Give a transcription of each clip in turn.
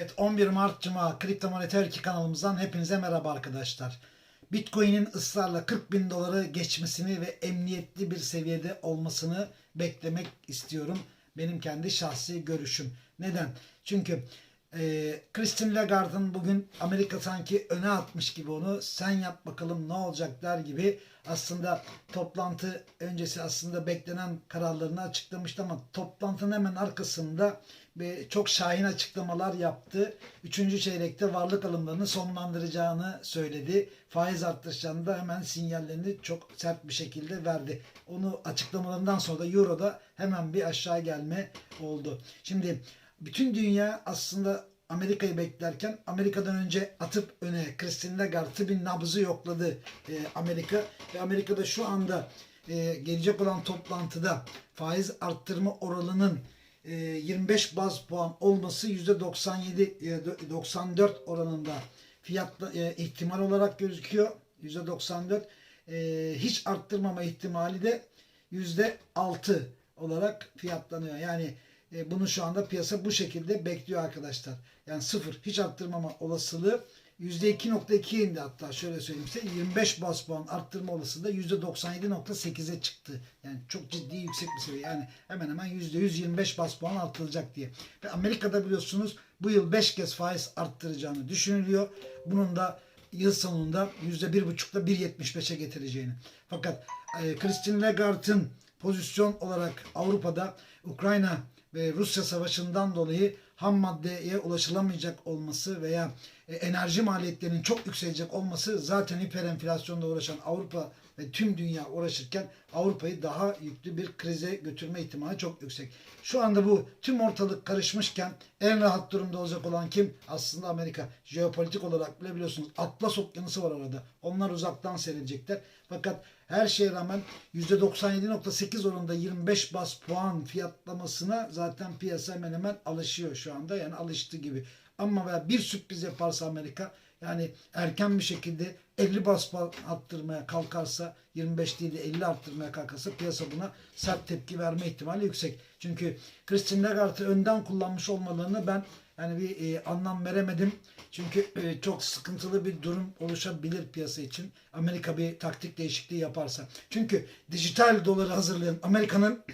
Evet 11 Mart Cuma Kripto Moniter 2 kanalımızdan hepinize merhaba arkadaşlar. Bitcoin'in ısrarla 40 bin doları geçmesini ve emniyetli bir seviyede olmasını beklemek istiyorum. Benim kendi şahsi görüşüm. Neden? Çünkü e, Christine Lagarde'ın bugün Amerika sanki öne atmış gibi onu sen yap bakalım ne olacak der gibi aslında toplantı öncesi aslında beklenen kararlarını açıklamıştı ama toplantının hemen arkasında ve çok şahin açıklamalar yaptı. Üçüncü çeyrekte varlık alımlarını sonlandıracağını söyledi. Faiz artışlarını da hemen sinyallerini çok sert bir şekilde verdi. Onu açıklamalarından sonra da Euro'da hemen bir aşağı gelme oldu. Şimdi bütün dünya aslında Amerika'yı beklerken Amerika'dan önce atıp öne Christine Lagarde'ı bir nabzı yokladı e, Amerika ve Amerika'da şu anda e, gelecek olan toplantıda faiz arttırma oranının e, 25 baz puan olması %97 e, 94 oranında fiyatla e, ihtimal olarak gözüküyor. %94 e, hiç arttırmama ihtimali de %6 olarak fiyatlanıyor. Yani e, bunu şu anda piyasa bu şekilde bekliyor arkadaşlar. Yani sıfır hiç arttırmama olasılığı %2.2 indi hatta şöyle söyleyeyim size 25 bas puan arttırma olasılığı %97.8'e çıktı. Yani çok ciddi yüksek bir seviye. Yani hemen hemen %125 bas puan artırılacak diye. Ve Amerika'da biliyorsunuz bu yıl 5 kez faiz arttıracağını düşünülüyor. Bunun da yıl sonunda %1.5'la 1.75'e getireceğini. Fakat e, Christine Lagarde'ın pozisyon olarak Avrupa'da Ukrayna ve Rusya savaşından dolayı ham maddeye ulaşılamayacak olması veya enerji maliyetlerinin çok yükselecek olması zaten hiperenflasyonla uğraşan Avrupa ve tüm dünya uğraşırken Avrupa'yı daha yüklü bir krize götürme ihtimali çok yüksek. Şu anda bu tüm ortalık karışmışken en rahat durumda olacak olan kim? Aslında Amerika. Jeopolitik olarak bile biliyorsunuz Atlas Okyanusu var arada. Onlar uzaktan seyredecekler. Fakat her şeye rağmen %97.8 oranında 25 bas puan fiyatlamasına zaten piyasa hemen hemen alışıyor şu anda. Yani alıştı gibi. Ama veya bir sürpriz yaparsa Amerika yani erken bir şekilde 50 bas arttırmaya kalkarsa 25 değil de 50 arttırmaya kalkarsa piyasa buna sert tepki verme ihtimali yüksek. Çünkü Christine Lagarde'ı önden kullanmış olmalarını ben yani bir e, anlam veremedim. Çünkü e, çok sıkıntılı bir durum oluşabilir piyasa için. Amerika bir taktik değişikliği yaparsa. Çünkü dijital doları hazırlayan Amerika'nın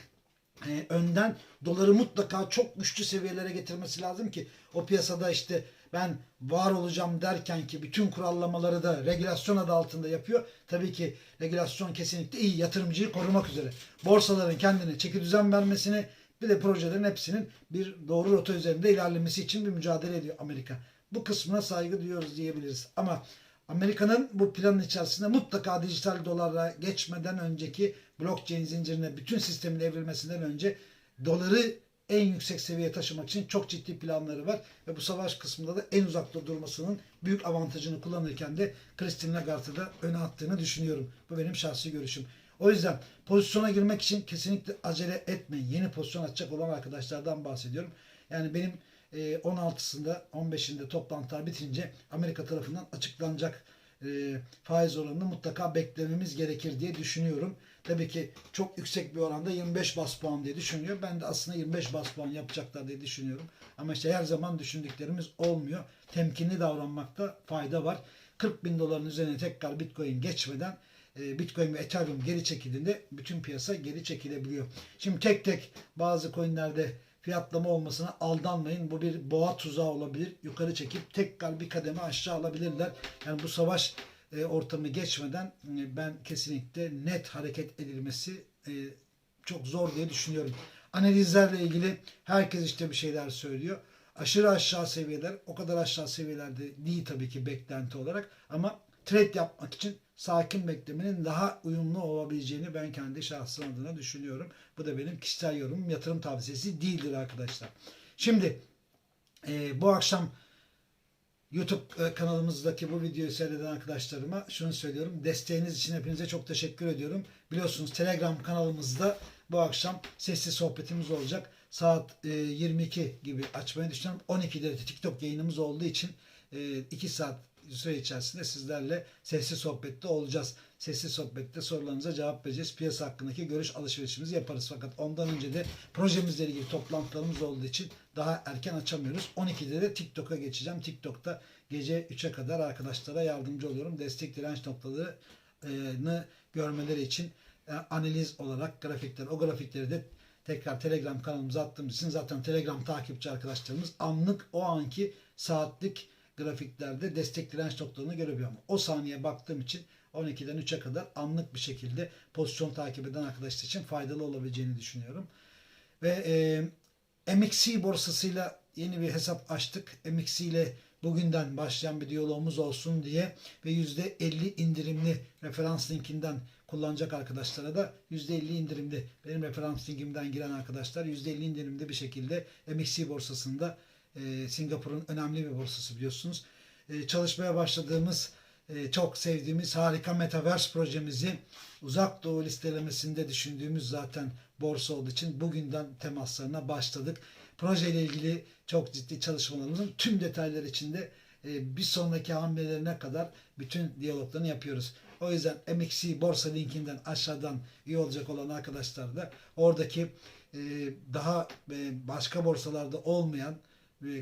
e, önden doları mutlaka çok güçlü seviyelere getirmesi lazım ki o piyasada işte ben var olacağım derken ki bütün kurallamaları da regülasyon adı altında yapıyor. Tabii ki regülasyon kesinlikle iyi yatırımcıyı korumak üzere. Borsaların kendine çeki düzen vermesini bir de projelerin hepsinin bir doğru rota üzerinde ilerlemesi için bir mücadele ediyor Amerika. Bu kısmına saygı duyuyoruz diyebiliriz. Ama Amerika'nın bu planın içerisinde mutlaka dijital dolara geçmeden önceki blockchain zincirine bütün sistemin evrilmesinden önce doları en yüksek seviyeye taşımak için çok ciddi planları var. Ve bu savaş kısmında da en uzakta durmasının büyük avantajını kullanırken de Christine Lagarde'ı da öne attığını düşünüyorum. Bu benim şahsi görüşüm. O yüzden pozisyona girmek için kesinlikle acele etmeyin. Yeni pozisyon açacak olan arkadaşlardan bahsediyorum. Yani benim 16'sında 15'inde toplantılar bitince Amerika tarafından açıklanacak e, faiz oranını mutlaka beklememiz gerekir diye düşünüyorum. Tabii ki çok yüksek bir oranda 25 bas puan diye düşünüyor. Ben de aslında 25 bas puan yapacaklar diye düşünüyorum. Ama işte her zaman düşündüklerimiz olmuyor. Temkinli davranmakta fayda var. 40 bin doların üzerine tekrar Bitcoin geçmeden e, Bitcoin ve Ethereum geri çekildiğinde bütün piyasa geri çekilebiliyor. Şimdi tek tek bazı coinlerde fiyatlama olmasına aldanmayın. Bu bir boğa tuzağı olabilir. Yukarı çekip tekrar bir kademe aşağı alabilirler. Yani bu savaş e, ortamı geçmeden e, ben kesinlikle net hareket edilmesi e, çok zor diye düşünüyorum. Analizlerle ilgili herkes işte bir şeyler söylüyor. Aşırı aşağı seviyeler o kadar aşağı seviyelerde değil tabii ki beklenti olarak ama trade yapmak için sakin beklemenin daha uyumlu olabileceğini ben kendi şahsım adına düşünüyorum. Bu da benim kişisel yorumum. Yatırım tavsiyesi değildir arkadaşlar. Şimdi e, bu akşam YouTube e, kanalımızdaki bu videoyu seyreden arkadaşlarıma şunu söylüyorum. Desteğiniz için hepinize çok teşekkür ediyorum. Biliyorsunuz Telegram kanalımızda bu akşam sesli sohbetimiz olacak. Saat 22 gibi açmayı düşünüyorum. 12'de de TikTok yayınımız olduğu için 2 saat süre içerisinde sizlerle sesli sohbette olacağız. Sesli sohbette sorularınıza cevap vereceğiz. Piyasa hakkındaki görüş alışverişimizi yaparız. Fakat ondan önce de projemizle ilgili toplantılarımız olduğu için daha erken açamıyoruz. 12'de de TikTok'a geçeceğim. TikTok'ta gece 3'e kadar arkadaşlara yardımcı oluyorum. Destek direnç noktalarını görmeleri için e, analiz olarak grafikler, o grafikleri de tekrar Telegram kanalımıza attığımız için zaten Telegram takipçi arkadaşlarımız anlık o anki saatlik grafiklerde destek direnç noktalarını görebiliyor. Ama o saniye baktığım için 12'den 3'e kadar anlık bir şekilde pozisyon takip eden arkadaşlar için faydalı olabileceğini düşünüyorum. Ve e, MXC borsasıyla yeni bir hesap açtık. MXC ile bugünden başlayan bir diyalogumuz olsun diye ve %50 indirimli referans linkinden kullanacak arkadaşlara da %50 indirimli benim referans linkimden giren arkadaşlar %50 indirimli bir şekilde MXC borsasında e, Singapur'un önemli bir borsası biliyorsunuz. E, çalışmaya başladığımız e, çok sevdiğimiz harika Metaverse projemizi uzak doğu listelemesinde düşündüğümüz zaten borsa olduğu için bugünden temaslarına başladık. Proje ile ilgili çok ciddi çalışmalarımızın tüm detaylar içinde e, bir sonraki hamlelerine kadar bütün diyaloglarını yapıyoruz. O yüzden MXC borsa linkinden aşağıdan üye olacak olan arkadaşlar da oradaki e, daha e, başka borsalarda olmayan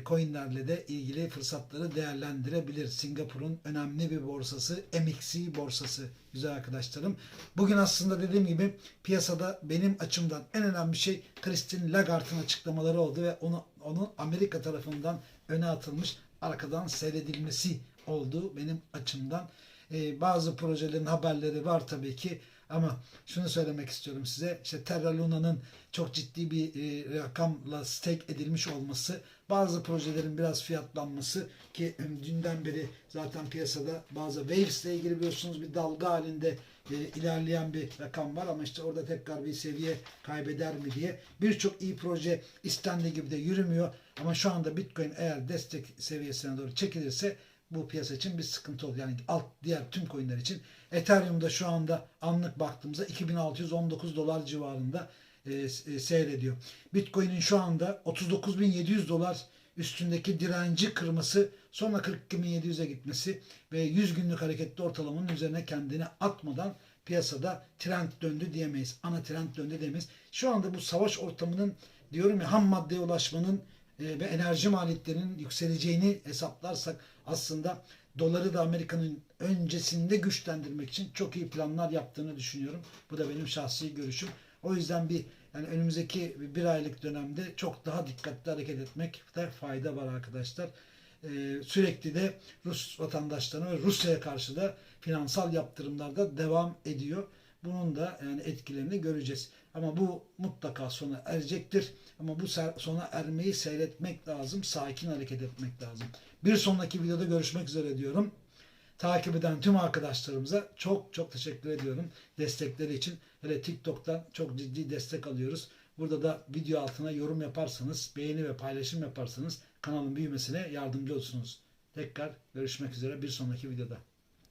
coinlerle de ilgili fırsatları değerlendirebilir. Singapur'un önemli bir borsası MXC borsası güzel arkadaşlarım. Bugün aslında dediğim gibi piyasada benim açımdan en önemli şey Christine Lagarde'ın açıklamaları oldu ve onu onun Amerika tarafından öne atılmış arkadan seyredilmesi oldu benim açımdan. Ee, bazı projelerin haberleri var tabii ki ama şunu söylemek istiyorum size. İşte Terra Luna'nın çok ciddi bir e, rakamla stake edilmiş olması, bazı projelerin biraz fiyatlanması ki dünden beri zaten piyasada bazı Waves ile ilgili biliyorsunuz bir dalga halinde e, ilerleyen bir rakam var ama işte orada tekrar bir seviye kaybeder mi diye birçok iyi proje istendiği gibi de yürümüyor ama şu anda Bitcoin eğer destek seviyesine doğru çekilirse bu piyasa için bir sıkıntı olur. Yani alt diğer tüm coinler için. Ethereum'da şu anda anlık baktığımızda 2619 dolar civarında e, e, seyrediyor. Bitcoin'in şu anda 39.700 dolar üstündeki direnci kırması sonra 42.700'e gitmesi ve 100 günlük hareketli ortalamanın üzerine kendini atmadan piyasada trend döndü diyemeyiz. Ana trend döndü diyemeyiz. Şu anda bu savaş ortamının diyorum ya ham maddeye ulaşmanın e, ve enerji maliyetlerinin yükseleceğini hesaplarsak aslında doları da Amerika'nın öncesinde güçlendirmek için çok iyi planlar yaptığını düşünüyorum. Bu da benim şahsi görüşüm. O yüzden bir yani önümüzdeki bir aylık dönemde çok daha dikkatli hareket etmekte fayda var arkadaşlar. Ee, sürekli de Rus vatandaşlarına ve Rusya'ya karşı da finansal yaptırımlar da devam ediyor. Bunun da yani etkilerini göreceğiz. Ama bu mutlaka sona erecektir. Ama bu sona ermeyi seyretmek lazım. Sakin hareket etmek lazım. Bir sonraki videoda görüşmek üzere diyorum. Takip eden tüm arkadaşlarımıza çok çok teşekkür ediyorum destekleri için. Hele TikTok'tan çok ciddi destek alıyoruz. Burada da video altına yorum yaparsanız, beğeni ve paylaşım yaparsanız kanalın büyümesine yardımcı olursunuz. Tekrar görüşmek üzere bir sonraki videoda.